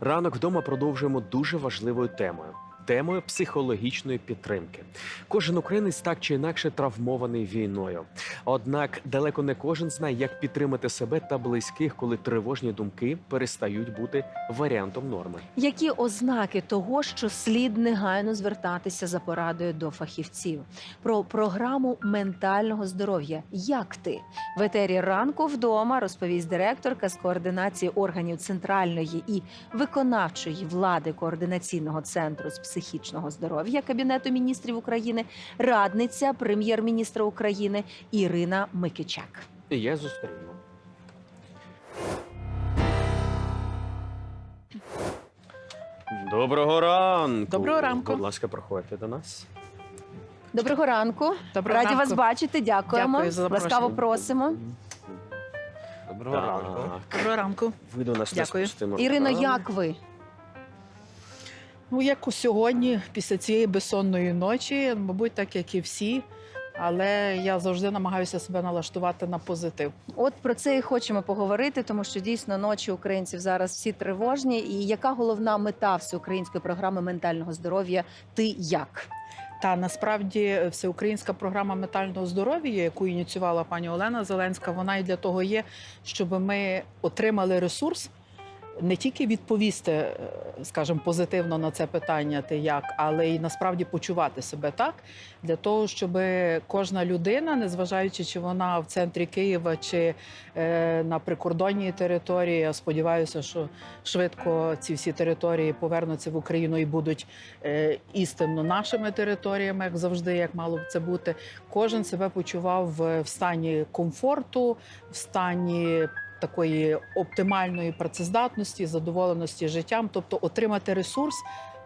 Ранок вдома продовжуємо дуже важливою темою. Темою психологічної підтримки. Кожен українець так чи інакше травмований війною. Однак далеко не кожен знає, як підтримати себе та близьких, коли тривожні думки перестають бути варіантом норми. Які ознаки того, що слід негайно звертатися за порадою до фахівців? Про програму ментального здоров'я. Як ти в етері ранку вдома розповість директорка з координації органів центральної і виконавчої влади координаційного центру з психічного здоров'я Кабінету міністрів України, радниця прем'єр-міністра України Ірина Микичак. Я зустріну. Доброго ранку. Доброго ранку. Будь ласка, проходьте до нас. Доброго ранку. Доброго Раді ранку. вас бачити. Дякуємо. Дякую за. Ласкаво просимо. Доброго ранку. Доброго ранку. ви до нас Дякую. не спустимо. Ірино, як ви? Ну, як у сьогодні, після цієї безсонної ночі, мабуть, так як і всі. Але я завжди намагаюся себе налаштувати на позитив. От про це і хочемо поговорити, тому що дійсно ночі українців зараз всі тривожні. І яка головна мета всеукраїнської програми ментального здоров'я? Ти як? Та насправді всеукраїнська програма ментального здоров'я, яку ініціювала пані Олена Зеленська, вона і для того є, щоб ми отримали ресурс. Не тільки відповісти, е, скажімо, позитивно на це питання, ти як, але й насправді почувати себе так, для того, щоб кожна людина, незважаючи, чи вона в центрі Києва чи е, на прикордонній території, я сподіваюся, що швидко ці всі території повернуться в Україну і будуть е, істинно нашими територіями, як завжди, як мало б це бути. Кожен себе почував в, в стані комфорту, в стані такої оптимальної працездатності, задоволеності життям, тобто отримати ресурс.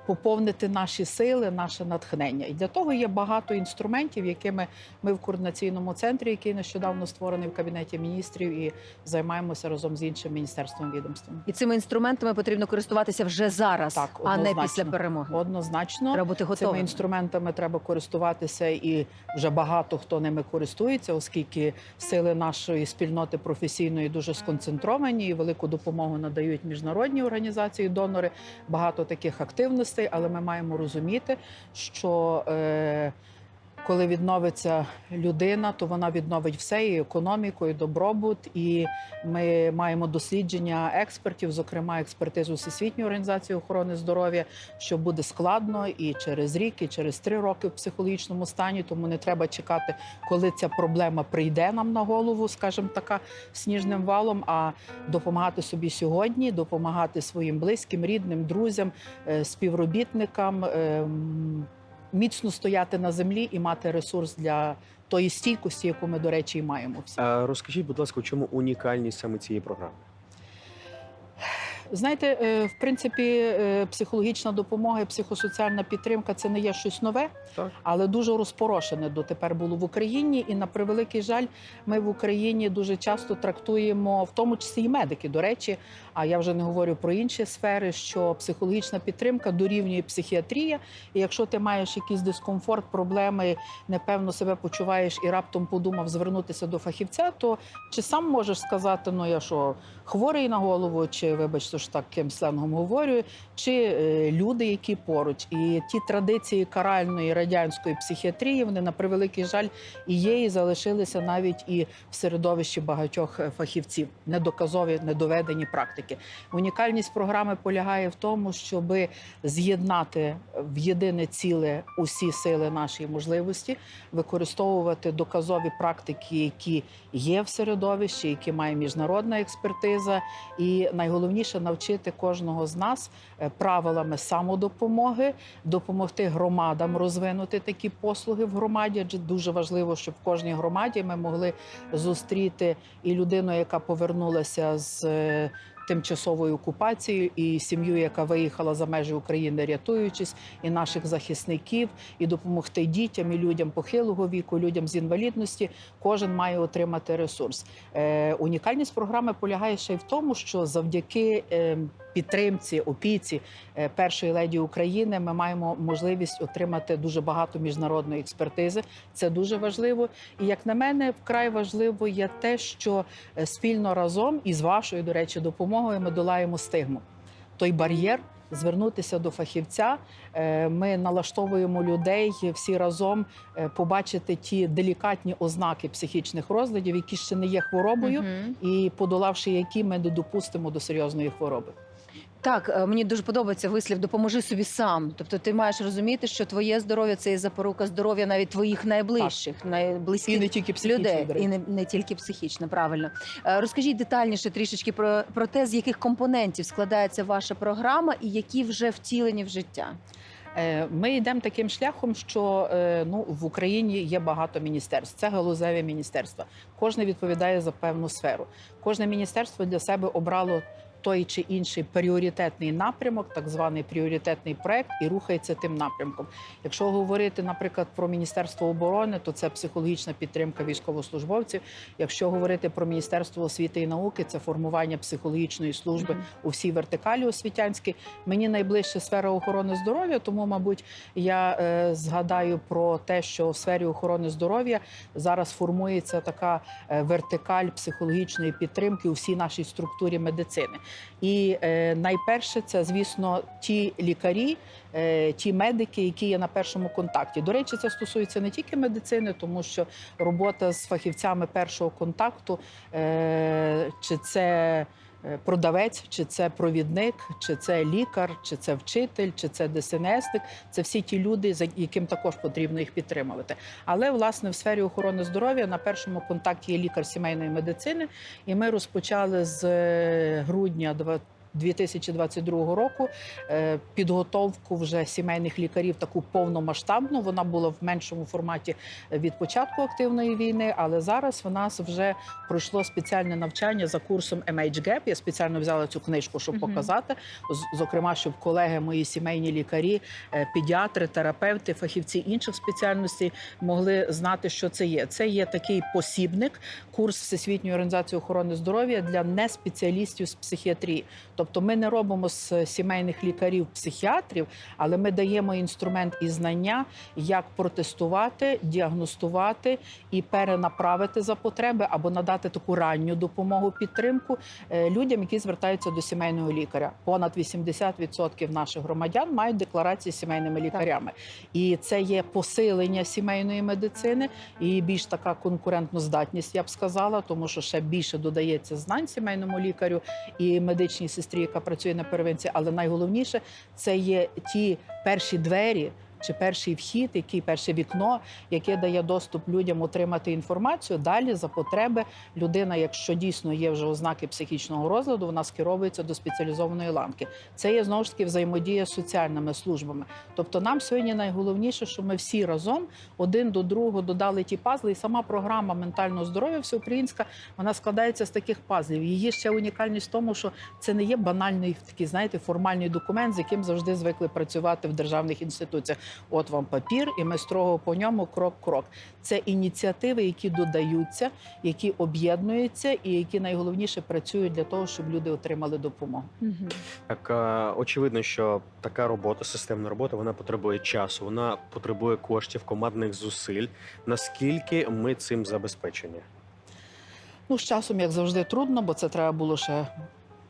Поповнити наші сили, наше натхнення, і для того є багато інструментів, якими ми в координаційному центрі, який нещодавно створений в кабінеті міністрів, і займаємося разом з іншим міністерством відомством. І цими інструментами потрібно користуватися вже зараз, Так, а не після перемоги. Однозначно, Треба бути Цими інструментами треба користуватися, і вже багато хто ними користується, оскільки сили нашої спільноти професійної дуже сконцентровані і велику допомогу надають міжнародні організації, донори. Багато таких активностей, але ми маємо розуміти, що е, коли відновиться людина, то вона відновить все і економіку, і добробут. І ми маємо дослідження експертів, зокрема експертизу Всесвітньої організації охорони здоров'я, що буде складно і через рік, і через три роки в психологічному стані. Тому не треба чекати, коли ця проблема прийде нам на голову, скажімо така сніжним валом. А допомагати собі сьогодні, допомагати своїм близьким, рідним, друзям, е, співробітникам. Міцно стояти на землі і мати ресурс для тої стійкості, яку ми, до речі, і маємо всі. А розкажіть, будь ласка, у чому унікальність саме цієї програми? Знаєте, е, в принципі, е, психологічна допомога і психосоціальна підтримка це не є щось нове, Так. але дуже розпорошене дотепер було в Україні. І на превеликий жаль, ми в Україні дуже часто трактуємо, в тому числі і медики, до речі. А я вже не говорю про інші сфери, що психологічна підтримка дорівнює психіатрія. І якщо ти маєш якийсь дискомфорт, проблеми, непевно себе почуваєш і раптом подумав звернутися до фахівця, то чи сам можеш сказати, ну я що хворий на голову, чи вибачте, ж таким сленгом говорю, чи е, люди, які поруч, і ті традиції каральної радянської психіатрії, вони на превеликий жаль і є, і залишилися навіть і в середовищі багатьох е, фахівців, недоказові, недоведені практики. Унікальність програми полягає в тому, щоб з'єднати в єдине ціле усі сили нашої можливості, використовувати доказові практики, які є в середовищі, які має міжнародна експертиза, і найголовніше навчити кожного з нас е, правилами самодопомоги, допомогти громадам розвинути такі послуги в громаді. Адже дуже важливо, щоб в кожній громаді ми могли зустріти і людину, яка повернулася з. Тимчасовою окупацією і сім'ю, яка виїхала за межі України, рятуючись, і наших захисників, і допомогти дітям, і людям похилого віку, людям з інвалідності. Кожен має отримати ресурс. Е, унікальність програми полягає ще й в тому, що завдяки е, підтримці, опіці е, першої леді України ми маємо можливість отримати дуже багато міжнародної експертизи. Це дуже важливо. І як на мене, вкрай важливо є те, що е, спільно разом із вашою, до речі, допомогою ми долаємо стигму. той бар'єр. Звернутися до фахівця, Е, ми налаштовуємо людей всі разом е, побачити ті делікатні ознаки психічних розладів, які ще не є хворобою, угу. і подолавши які ми не допустимо до серйозної хвороби. Так, е, мені дуже подобається вислів допоможи собі сам. Тобто, ти маєш розуміти, що твоє здоров'я це і запорука здоров'я навіть твоїх найближчих, найблизьких І не тільки людей, до речі. і не, не тільки психічно, правильно. Е, Розкажіть детальніше трішечки про, про те, з яких компонентів складається ваша програма і які вже втілені в життя. Е, Ми йдемо таким шляхом, що ну в Україні є багато міністерств. Це галузеві міністерства. Кожне відповідає за певну сферу. Кожне міністерство для себе обрало. Той чи інший пріоритетний напрямок, так званий пріоритетний проект, і рухається тим напрямком. Якщо говорити, наприклад, про міністерство оборони, то це психологічна підтримка військовослужбовців. Якщо говорити про міністерство освіти і науки, це формування психологічної служби у всій вертикалі освітянській. Мені найближче сфера охорони здоров'я, тому, мабуть, я е, згадаю про те, що в сфері охорони здоров'я зараз формується така е, вертикаль психологічної підтримки у всій нашій структурі медицини. І е, найперше, це звісно ті лікарі, е, ті медики, які є на першому контакті. До речі, це стосується не тільки медицини, тому що робота з фахівцями першого контакту, е, чи це продавець, чи це провідник, чи це лікар, чи це вчитель, чи це ДСНСник. Це всі ті люди, за яким також потрібно їх підтримувати. Але власне в сфері охорони здоров'я на першому контакті є лікар сімейної медицини, і ми розпочали з е, грудня 20 2022 року е, підготовку вже сімейних лікарів таку повномасштабну. Вона була в меншому форматі від початку активної війни, але зараз в нас вже пройшло спеціальне навчання за курсом MHGAP. Я спеціально взяла цю книжку, щоб показати. Зокрема, щоб колеги, мої сімейні лікарі, е, педіатри, терапевти, фахівці інших спеціальностей могли знати, що це є. Це є такий посібник, курс Всесвітньої організації охорони здоров'я для неспеціалістів з психіатрії. Тобто, ми не робимо з сімейних лікарів психіатрів, але ми даємо інструмент і знання, як протестувати, діагностувати і перенаправити за потреби або надати таку ранню допомогу, підтримку е, людям, які звертаються до сімейного лікаря. Понад 80% наших громадян мають декларації з сімейними лікарями, і це є посилення сімейної медицини і більш така конкурентноздатність, я б сказала, тому що ще більше додається знань сімейному лікарю і медичній сестрі, яка працює на первинці. Але найголовніше це є ті перші двері. Чи перший вхід, який перше вікно, яке дає доступ людям отримати інформацію. Далі за потреби людина, якщо дійсно є вже ознаки психічного розладу, вона скеровується до спеціалізованої ланки. Це є знову ж таки взаємодія з соціальними службами. Тобто, нам сьогодні найголовніше, що ми всі разом один до другого додали ті пазли, і сама програма ментального здоров'я всеукраїнська вона складається з таких пазлів. Її ще унікальність в тому, що це не є банальний такий, знаєте, формальний документ, з яким завжди звикли працювати в державних інституціях. От вам папір, і ми строго по ньому крок-крок. Це ініціативи, які додаються, які об'єднуються, і які найголовніше працюють для того, щоб люди отримали допомогу. Так е, очевидно, що така робота, системна робота, вона потребує часу, вона потребує коштів, командних зусиль. Наскільки ми цим забезпечені? Ну, з часом, як завжди, трудно, бо це треба було ще.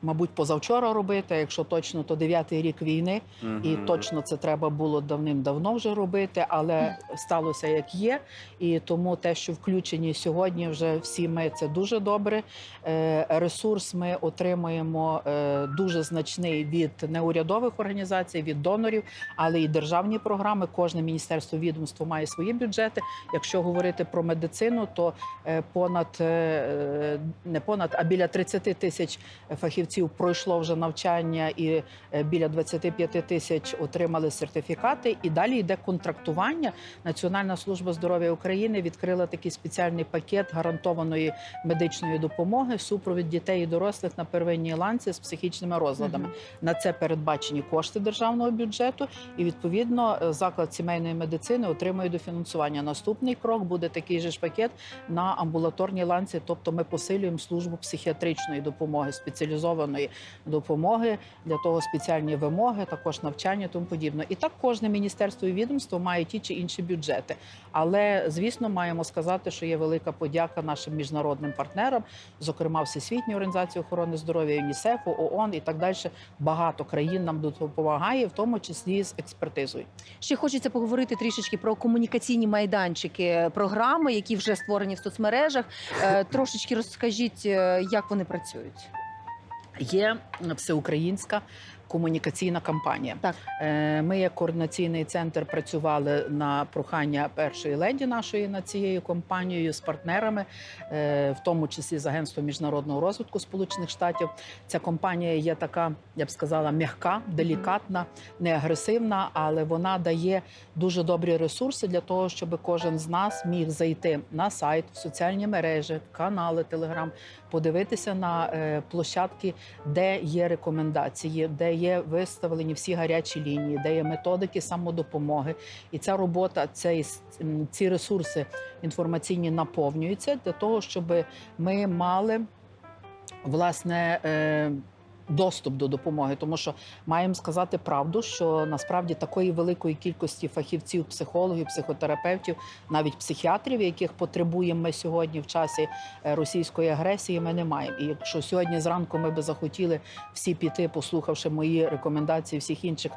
Мабуть, позавчора робити. а Якщо точно, то дев'ятий рік війни, і точно це треба було давним-давно вже робити, але сталося як є. І тому те, що включені сьогодні, вже всі ми це дуже добре. Е, Ресурс ми отримуємо е, дуже значний від неурядових організацій, від донорів, але і державні програми. Кожне міністерство відомство має свої бюджети. Якщо говорити про медицину, то е, понад е, не понад, а біля 30 тисяч фахівців пройшло вже навчання, і е, біля 25 тисяч отримали сертифікати. І далі йде контрактування. Національна служба здоров'я України відкрила такий спеціальний пакет гарантованої медичної допомоги, супровід дітей і дорослих на первинній ланці з психічними розладами. Мгм. На це передбачені кошти державного бюджету, і відповідно е, заклад сімейної медицини отримує дофінансування. Наступний крок буде такий же ж пакет на амбулаторній ланці. Тобто, ми посилюємо службу психіатричної допомоги, спеціалізованої спеціалізованої допомоги для того спеціальні вимоги, також навчання, тому подібне. І так кожне міністерство і відомство має ті чи інші бюджети. Але звісно, маємо сказати, що є велика подяка нашим міжнародним партнерам, зокрема Всесвітньої організації охорони здоров'я, ЮНІСЕФу, ООН і так далі. Багато країн нам допомагає, в тому числі з експертизою. Ще хочеться поговорити трішечки про комунікаційні майданчики програми, які вже створені в соцмережах. Е, Трошечки розкажіть, е, як вони працюють. Є всеукраїнська комунікаційна кампанія. Так. Е, Ми, як координаційний центр, працювали на прохання першої леді нашої над цією компанією з партнерами, е, в тому числі з Агентством міжнародного розвитку Сполучених Штатів. Ця компанія є така, я б сказала, м'яка, делікатна, не агресивна, але вона дає дуже добрі ресурси для того, щоб кожен з нас міг зайти на сайт, в соціальні мережі, канали Телеграм, подивитися на е, площадки, де є рекомендації, де є виставлені всі гарячі лінії, де є методики самодопомоги. І ця робота, цей, ці ресурси інформаційні наповнюються для того, щоб ми мали власне. Доступ до допомоги, тому що маємо сказати правду, що насправді такої великої кількості фахівців, психологів, психотерапевтів, навіть психіатрів, яких потребуємо ми сьогодні в часі е, російської агресії, ми не маємо. І якщо сьогодні зранку ми би захотіли всі піти, послухавши мої рекомендації всіх інших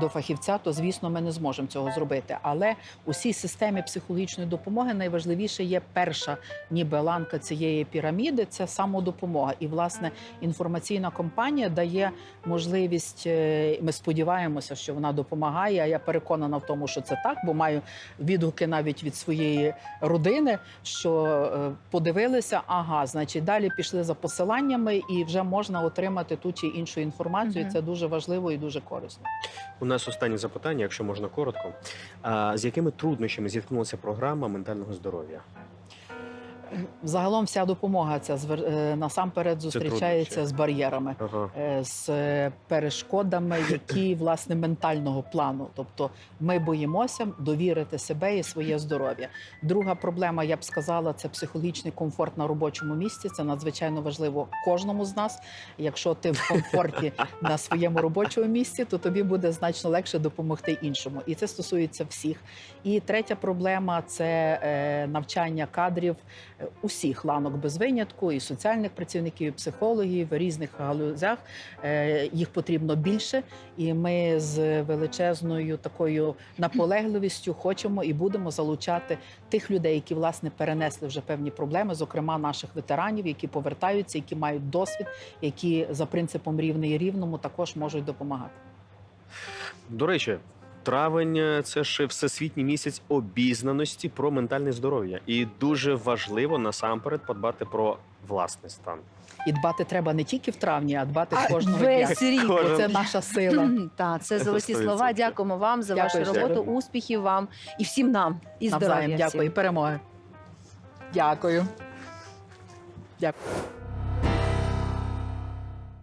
до фахівця, то звісно ми не зможемо цього зробити. Але у цій системі психологічної допомоги найважливіше є перша ніби ланка цієї піраміди це самодопомога. І власне інформаційна компанія дає можливість. е, Ми сподіваємося, що вона допомагає. А я переконана в тому, що це так, бо маю відгуки навіть від своєї родини, що е, подивилися, ага, значить, далі пішли за посиланнями, і вже можна отримати ту чи іншу інформацію. Мгм. Це дуже важливо і дуже корисно. У нас останнє запитання, якщо можна коротко. З якими труднощами зіткнулася програма ментального здоров'я? Загалом вся допомога ця е, насамперед зустрічається з бар'єрами. Ага. е, з перешкодами, які власне ментального плану. Тобто ми боїмося довірити себе і своє здоров'я. Друга проблема, я б сказала, це психологічний комфорт на робочому місці. Це надзвичайно важливо кожному з нас. Якщо ти в комфорті на своєму робочому місці, то тобі буде значно легше допомогти іншому. І це стосується всіх. І третя проблема це е, навчання кадрів усіх ланок без винятку, і соціальних працівників, і психологів в різних галузях. Е, Їх потрібно більше, і ми з величезною такою наполегливістю хочемо і будемо залучати тих людей, які власне перенесли вже певні проблеми, зокрема наших ветеранів, які повертаються, які мають досвід, які за принципом рівний рівному також можуть допомагати. До речі, травень е, це ж всесвітній місяць обізнаності про ментальне здоров'я, і дуже важливо насамперед подбати про власний стан. І дбати треба не тільки в травні, а дбати А кожного дня. весь рік. Кожен- Бо це наша сила. Так, це золоті Сто слова. Дякуємо вам за вашу роботу. дякую. Успіхів вам і всім нам. І здоров'я. Всім. Дякую. І перемоги. Дякую. Дякую.